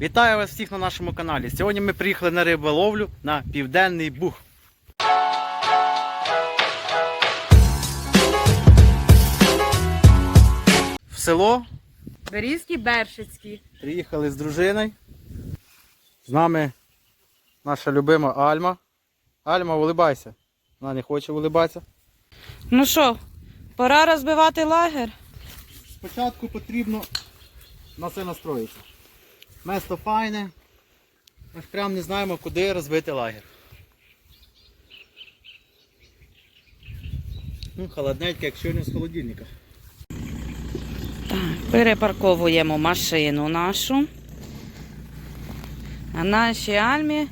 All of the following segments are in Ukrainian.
Вітаю вас всіх на нашому каналі. Сьогодні ми приїхали на риболовлю на Південний Буг. В село Берізький Бершицький. приїхали з дружиною. З нами наша любима Альма. Альма, улибайся. Вона не хоче улибатися. Ну що, пора розбивати лагер? Спочатку потрібно на це настроїтися. Место файне. Аж прям не знаємо, куди розбити лагер. Ну, холодненько, як щойно з холодильника. Перепарковуємо машину нашу. А нашій Альмі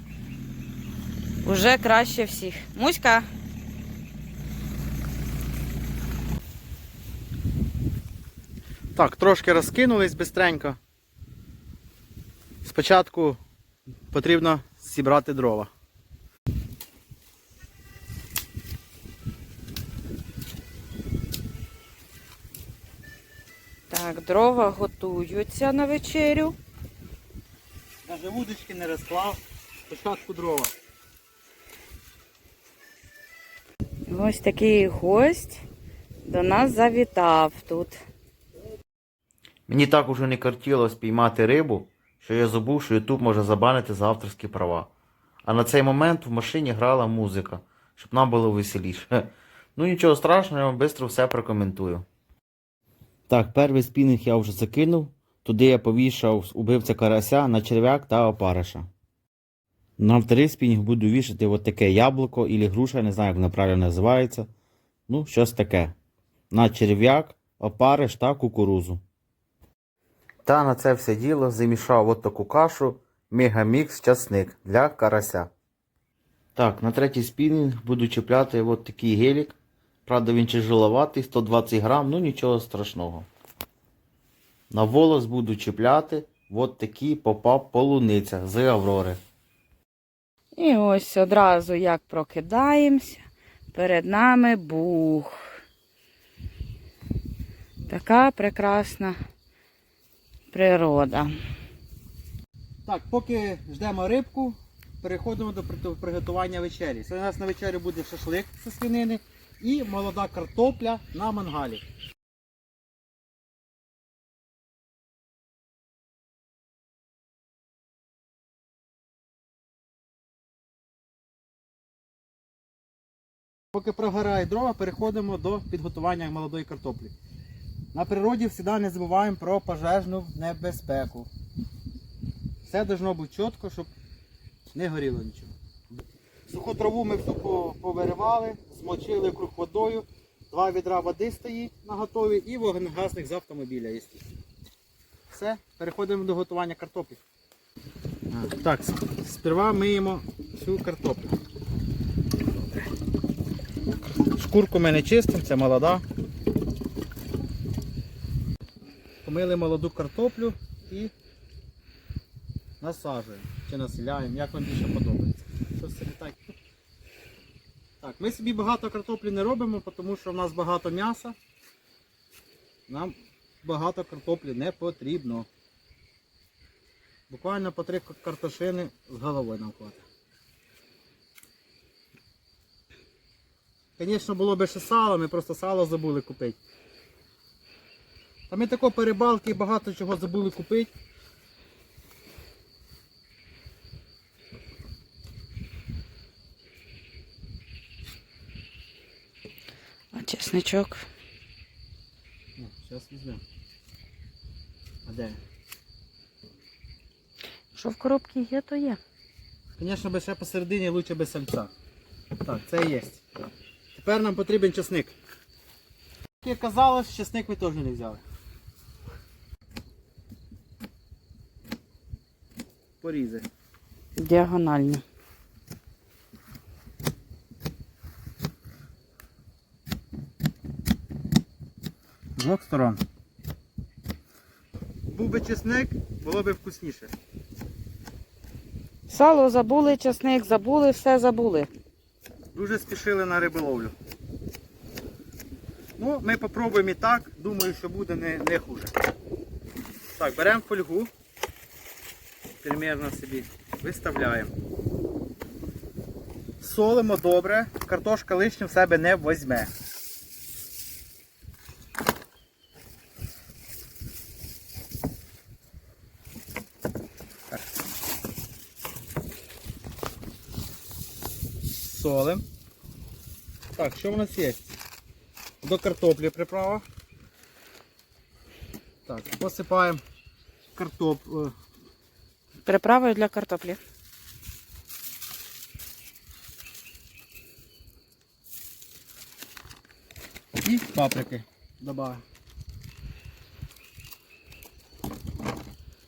вже краще всіх. Муська. Так, трошки розкинулись бистренько. Спочатку потрібно зібрати дрова. Так, дрова готуються на вечерю. Навіть вудочки не розклав. Спочатку дрова. Ось такий гость до нас завітав тут. Мені так уже не кортіло спіймати рибу, що я забув, що Ютуб може забанити за авторські права. А на цей момент в машині грала музика, щоб нам було веселіше. Ну нічого страшного, я вам швидко все прокоментую. Так, перший спінінг я вже закинув. Туди я повішав убивця карася на черв'як та опариша. На вторий спінінг буду вішати от таке яблуко і груша, не знаю, як воно правильно називається. Ну, щось таке. На черв'як, опариш та кукурузу. Та на це все діло замішав от таку кашу мегамікс часник для карася. Так, на третій спінінг буду чіпляти от такий гелік. Правда, він тяжеловатий, 120 грам, ну нічого страшного. На волос буду чіпляти от такий попап полуниця з Аврори. І ось одразу як прокидаємося, перед нами бух. Така прекрасна природа. Так, поки ждемо рибку, переходимо до приготування вечері. Сьогодні у нас на вечерю буде шашлик зі свинини і молода картопля на мангалі. Поки прогорає дрова, переходимо до підготування молодої картоплі. На природі завжди не забуваємо про пожежну небезпеку. Все должно бути чітко, щоб не горіло нічого. Суху траву ми всю повиривали, змочили круг водою, два відра води стоїть на готові і вогнегасник з автомобіля є. Все, переходимо до готування картоплі. Так, сперва миємо всю картоплю. Шкурку ми не чистимо, це молода. Помили молоду картоплю і насаджуємо чи населяємо, як вам більше подобається. Що собі так. Так, ми собі багато картоплі не робимо, тому що в нас багато м'яса. Нам багато картоплі не потрібно. Буквально по три картошини з головою нам хватить. Звісно, було б ще сало, ми просто сало забули купити. Ми тако перебалки багато чого забули купити. А чесничок. Зараз візьмемо. А де? Що в коробці є, то є. Звісно, ще посередині лучше без сальця. Так, це є. Тепер нам потрібен чесник. Як казалось, чесник ми теж не взяли. Порізи. Діагонально. З двох сторон. Був би чесник, було б вкусніше. Сало забули, часник забули, все забули. Дуже спішили на риболовлю. Ну, ми попробуємо і так. Думаю, що буде не, не хуже. Так, беремо фольгу. Примерно собі виставляємо. Солимо добре, картошка лишню в себе не візьме. Солим. Так, що в нас є? До картоплі приправа. Так, посипаємо картоп. Приправою для картоплі. І паприки добавимо.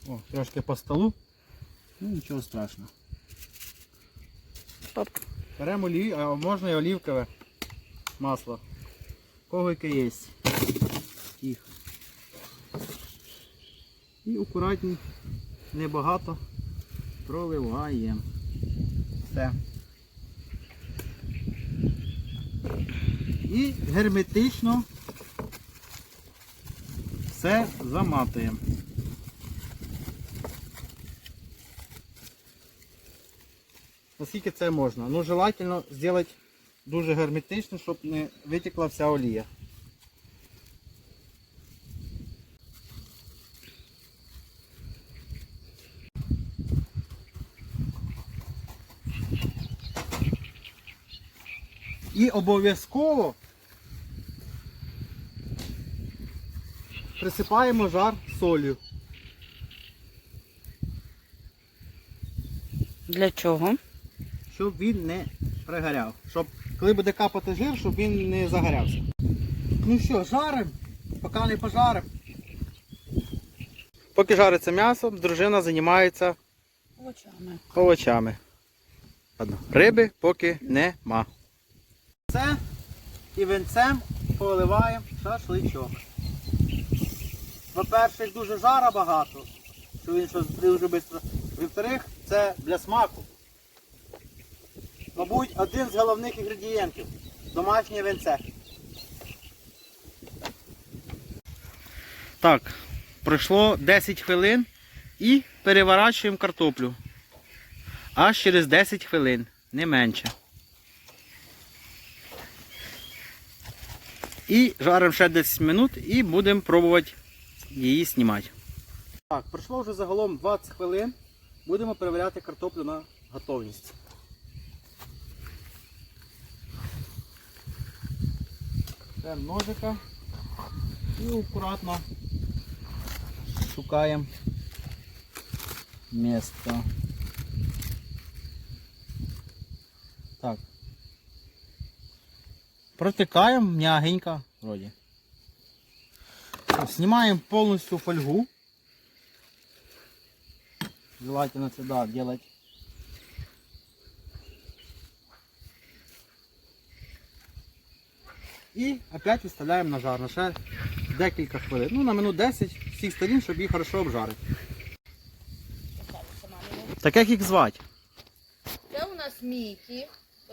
О, трошки по столу. Ну нічого страшного. Оп. Беремо олію, а можна і олівкове масло. Кого яке є. Їх. І акуратні, небагато проливаємо. Все. І герметично все заматуємо. Наскільки це можна? Ну, желательно зробити дуже герметично, щоб не витекла вся олія. І обов'язково присипаємо жар солью. Для чого? щоб він не пригоряв. Щоб коли буде капати жир, щоб він не загорявся. Ну що, жаримо, поки не пожаримо. Поки жариться м'ясо, дружина займається Овочами. овочами. Ладно, риби поки нема. Це і венцем поливаємо шашличок. По-перше, дуже жара багато, що він щось дуже швидко. Во-вторых, це для смаку. Мабуть, один з головних інгредієнтів домашнє венце. Так, пройшло 10 хвилин і переворачуємо картоплю. Аж через 10 хвилин, не менше. І жаримо ще 10 минут і будемо пробувати її знімати. Так, пройшло вже загалом 20 хвилин. Будемо перевіряти картоплю на готовність. Беремо ножика і акуратно шукаємо місце. Протикаємо м'ягенько вроді. Снимаем полностью фольгу. Желательно сюда делать. І опять виставляємо на жар на ще декілька хвилин. Ну, на минут 10 всіх сторін, щоб їх хорошо обжарити. Так як їх звати? Це у нас Мікі.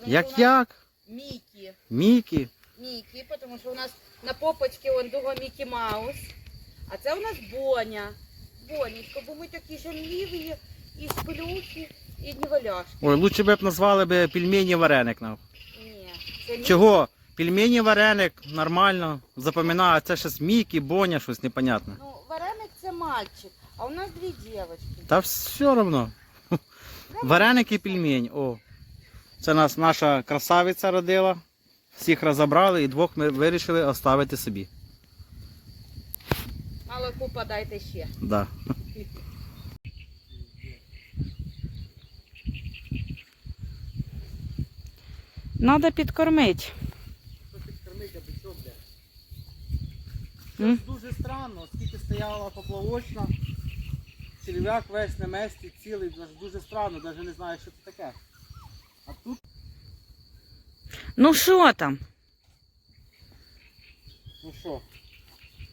Як як? Мікі. Мікі. Мікі, тому що у нас на попочці он того Мікі Маус. А це у нас Боня. Бонечко, бо ми такі жамливі, і сплюхи, і неваляшки. Ой, лучше б назвали б пельмені вареник. нам. Ні. Це Мікі. Чого? Пельмені вареник, нормально. Запам'ятаю, а це щось Мікі, Боня, щось непонятне. Ну, вареник це мальчик, а у нас дві дівчатки. Та все одно. Вареник і пельмень. О. Це нас наша красавиця родила. Всіх розібрали і двох ми вирішили оставити собі. Молоко подайте ще. Да. Надо підкормити. Підкормити, аби що М? Дуже странно, скільки стояла поплавочна, черв'як весь на месті, цілий, дуже странно, навіть не знаю, що це таке. А тут, Ну що там? ну що,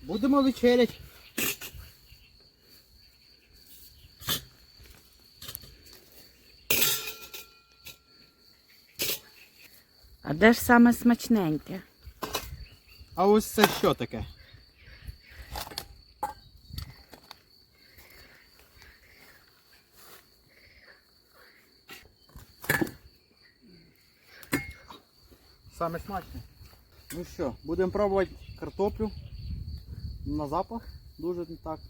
будемо вечерять. А де ж саме смачненьке? А ось це що таке? Саме смачне. Ну що, будемо пробувати картоплю на запах. Дуже не так.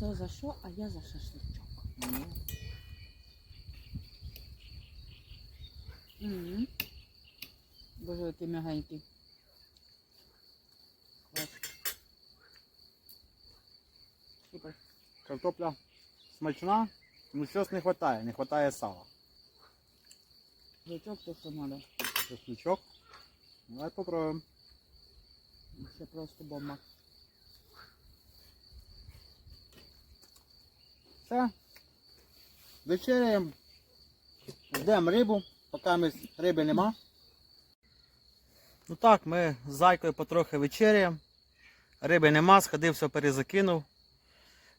То за що, а я за шашличок. Боже, який м'ягенький. Супер. Картопля смачна, ну щось не вистачає, не вистачає сала. Жучок то що треба. Чесночок. Давай попробуємо. Це просто бомба. Все. Вечеряємо. Ждемо рибу, поки риби нема. Ну так, ми з зайкою потрохи вечеряємо. Риби нема, сходив, все перезакинув.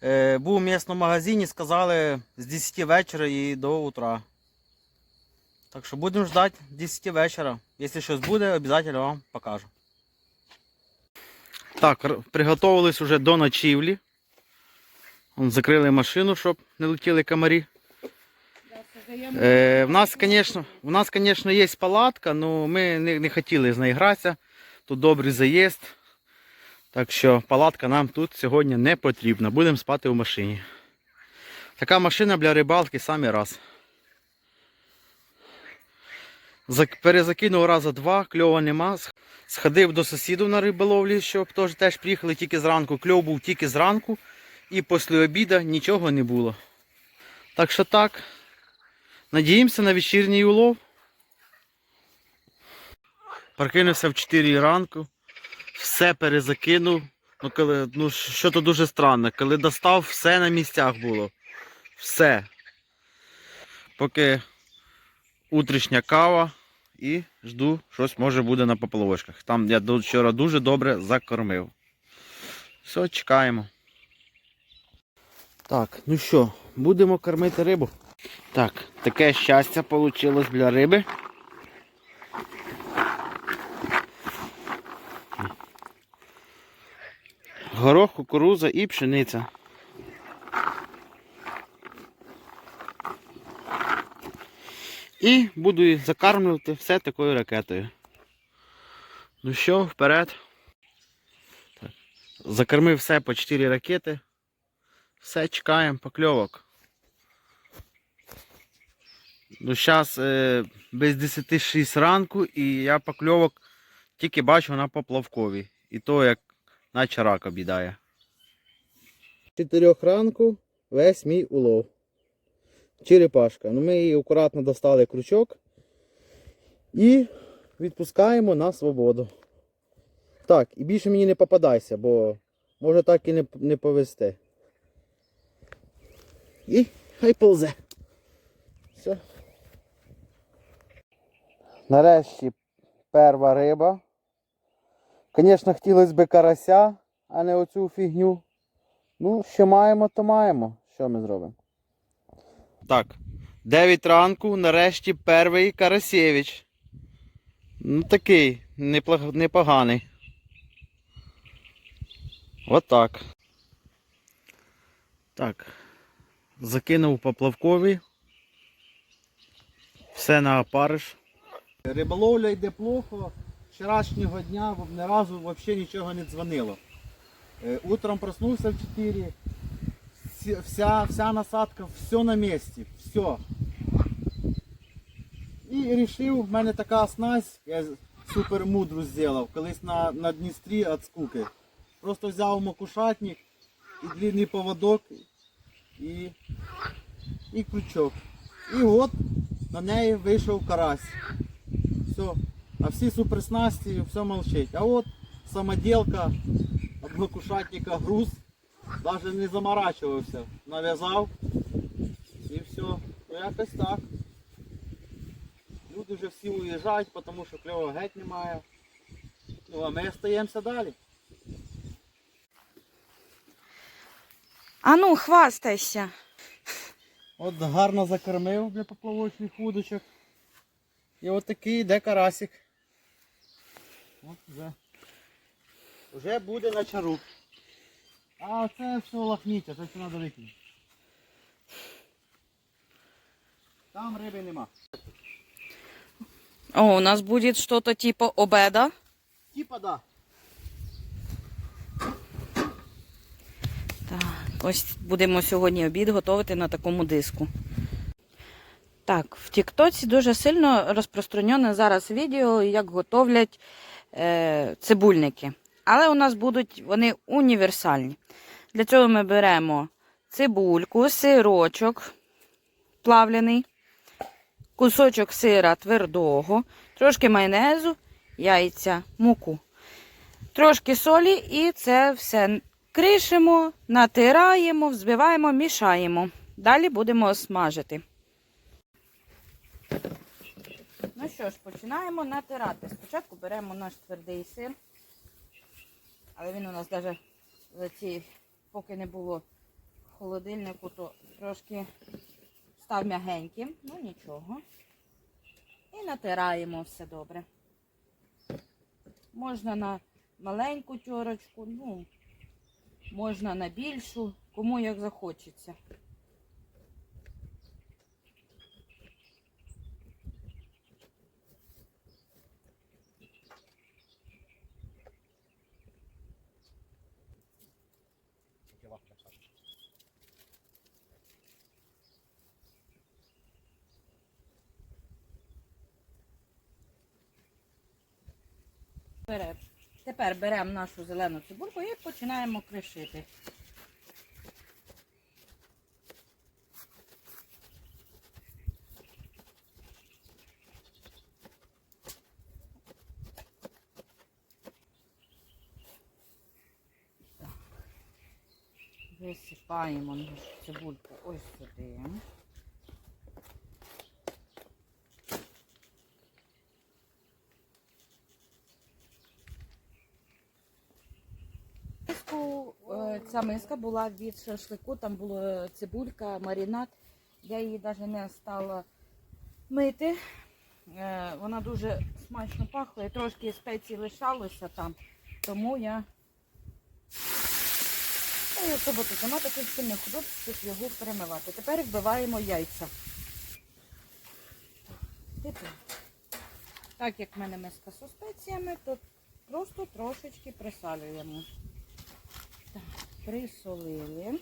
Е, був в м'ясному магазині, сказали з 10 вечора і до утра. Так що будемо ждати 10 вечора. Якщо щось буде, обов'язково вам покажу. Так, приготувались уже до ночівлі. Закрили машину, щоб не летіли комарі. Е, в нас, у конечно, є палатка, але ми не, не хотіли з нею гратися. Тут добрий заїзд. Так що палатка нам тут сьогодні не потрібна. Будемо спати в машині. Така машина для рибалки самий раз. Перезакинув раза два, кльова нема. Сходив до сусідів на риболовлі, щоб теж, теж приїхали тільки зранку. Кльов був тільки зранку. І після обіду нічого не було. Так що так. Надіємося на вечірній улов. Прокинувся в 4 ранку, все перезакинув. Ну, коли, ну, що то дуже странно, коли достав, все на місцях було. Все. Поки утрішня кава і жду, щось може буде на поплавочках. Там я вчора дуже добре закормив. Все, чекаємо. Так, ну що, будемо кормити рибу. Так, таке щастя вийшло для риби. Горох, кукуруза і пшениця. І буду закармлювати все такою ракетою. Ну що, вперед. Так. Закормив все по 4 ракети. Все, чекаємо покльовок. Ну, зараз е, без 10 ранку і я покльовок тільки бачу на поплавкові. І то як наче рак обідає. 4 ранку весь мій улов. Черепашка. Ну, ми її акуратно достали крючок і відпускаємо на свободу. Так, і більше мені не попадайся, бо може так і не, не повезти. І хай ползе. Все. Нарешті перша риба. Звісно, хотілося б карася, а не оцю фігню. Ну, що маємо, то маємо. Що ми зробимо? Так. 9 ранку, нарешті перший Карасєвич. Ну такий, непоганий. Отак. Так. Закинув поплавкові. Все на опариш. Риболовля йде плохо. Вчорашнього дня ні разу взагалі нічого не дзвонило. Е, Утром проснувся в 4. Вся, вся насадка, все на місці. Все. І вирішив, в мене така снасть, я супер мудру зробив, колись на, на Дністрі від скуки. Просто взяв макушатник і длинний поводок і, і крючок. І от на неї вийшов карась. Все. А всі суперснасті, все молчить. А от самоделка від макушатника груз, навіть не заморачувався. Нав'язав і все. Ну якось так. Люди вже всі уїжджають, тому що кльового геть немає. Ну а ми остаємося далі. А ну, хвастайся. От гарно закормив для поплавочних удочок. І от такий йде карасик. От вже. Вже буде на чару. А це все лахміття, це все треба викинути. Там риби нема. О, у нас будет что-то типа обеда. Типа да. Так, ось будемо сьогодні обід готувати на такому диску. Так, в Тіктоці дуже сильно розпространене зараз відео, як готовлять е, цибульники. Але у нас будуть вони універсальні. Для цього ми беремо цибульку, сирочок плавлений, кусочок сира твердого, трошки майонезу, яйця, муку, трошки солі і це все кришимо, натираємо, взбиваємо, мішаємо. Далі будемо смажити. Ну що ж, починаємо натирати. Спочатку беремо наш твердий сир, але він у нас навіть за ці, поки не було холодильнику, то трошки став м'ягеньким, ну нічого. І натираємо все добре. Можна на маленьку тьорочку, ну, можна на більшу, кому як захочеться. Бере- Тепер беремо нашу зелену цибульку і починаємо кришити. Так. Висипаємо цибульку ось сюди. Е, Ця миска була від шашлику, там була цибулька, маринад. Я її навіть не стала мити. Е, Вона дуже смачно пахла і трошки спецій лишалося там, тому я Ну, особо тут нема таких сильних худоб, щоб його перемивати. Тепер вбиваємо яйця. Так як в мене миска з спеціями, то просто трошечки присалюємо. Так, присолили.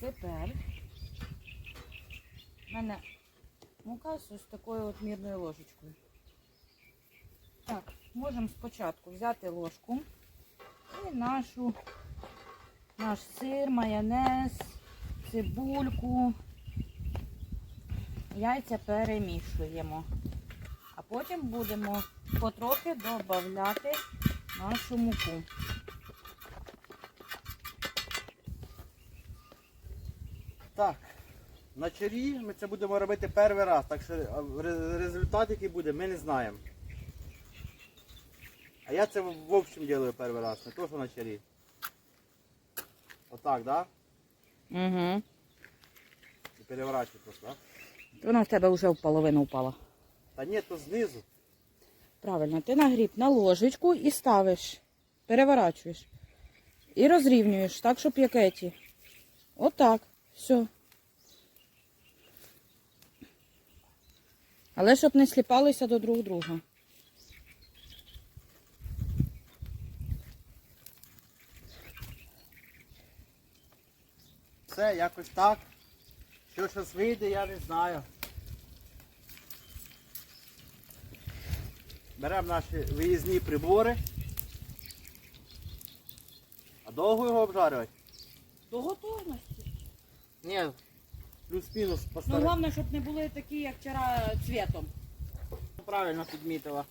Тепер в мене мука з ось такою от мірною ложечкою. Так, можемо спочатку взяти ложку і нашу, наш сир, майонез, цибульку, яйця перемішуємо. А потім будемо потрохи додати нашу муку. Так. На чарі ми це будемо робити перший раз, так що результат, який буде, ми не знаємо. А я це в общем делаю перший раз, не то, що на чарі. Отак, да? Угу. І переворачую просто, да? Вона в тебе вже в половину впала. Та ні, то знизу. Правильно, ти нагріб на ложечку і ставиш, переворачуєш. І розрівнюєш, так, щоб якеті. Отак. Все. Але щоб не сліпалися до друг друга. Все, якось так. Що зараз вийде, я не знаю. Беремо наші виїзні прибори. А довго його обжарювати? До готовності. Ні, плюс-мінус Ну, поставити. головне, щоб не були такі, як вчора, цвітом. Правильно підмітила.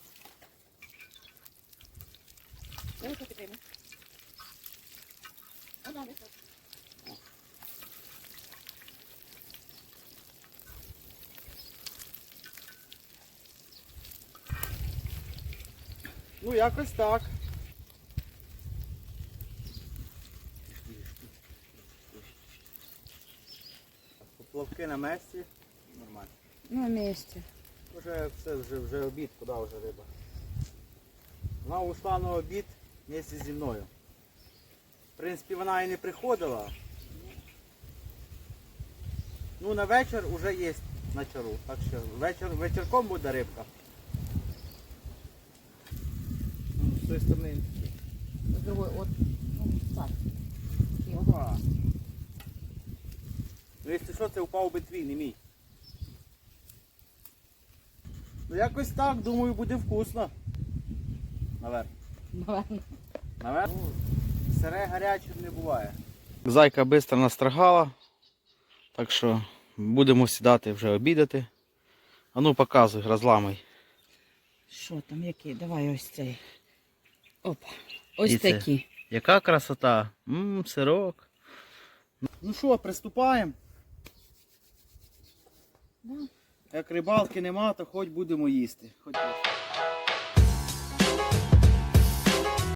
Ну, якось так. Поплавки на місці. Нормально. На місці. Вже все, вже, вже обід, куди вже риба. Вона ушла на обід місці зі мною. В принципі, вона і не приходила. Ну, на вечір вже є на чару. Так що вечір, вечірком буде рибка. Тої сторони. З другої, от, ну, так. Опа. Ну, якщо що, це впав би твій, не мій. Ну якось так, думаю, буде вкусно. Наверх. Наверно. Наверх? Сире гаряче не буває. Зайка швидко настрагала, так що будемо сідати вже обідати. А ну показуй, розламай. Що там, який? Давай ось цей. Опа. Ось І це? такі. Яка красота. Ммм, сирок. Ну що, приступаємо? Як рибалки нема, то хоч будемо їсти. Хоч...